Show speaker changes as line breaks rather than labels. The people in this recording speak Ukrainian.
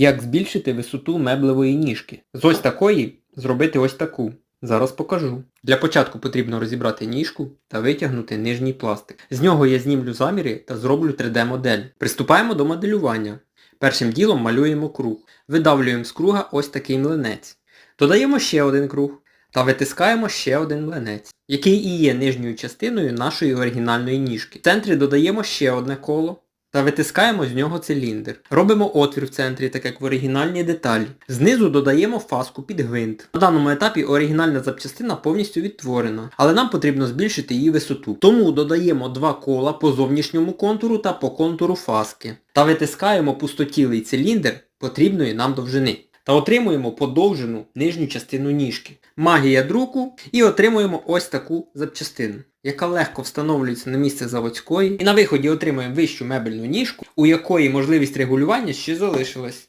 Як збільшити висоту меблевої ніжки? З ось такої зробити ось таку. Зараз покажу. Для початку потрібно розібрати ніжку та витягнути нижній пластик. З нього я знімлю заміри та зроблю 3D-модель. Приступаємо до моделювання. Першим ділом малюємо круг. Видавлюємо з круга ось такий млинець. Додаємо ще один круг та витискаємо ще один млинець, який і є нижньою частиною нашої оригінальної ніжки. В центрі додаємо ще одне коло та витискаємо з нього циліндр. Робимо отвір в центрі, так як в оригінальній деталі. Знизу додаємо фаску під гвинт. На даному етапі оригінальна запчастина повністю відтворена, але нам потрібно збільшити її висоту. Тому додаємо два кола по зовнішньому контуру та по контуру фаски. Та витискаємо пустотілий циліндр потрібної нам довжини. Та отримуємо подовжену нижню частину ніжки. Магія друку і отримуємо ось таку запчастину, яка легко встановлюється на місце заводської. І на виході отримуємо вищу мебельну ніжку, у якої можливість регулювання ще залишилась.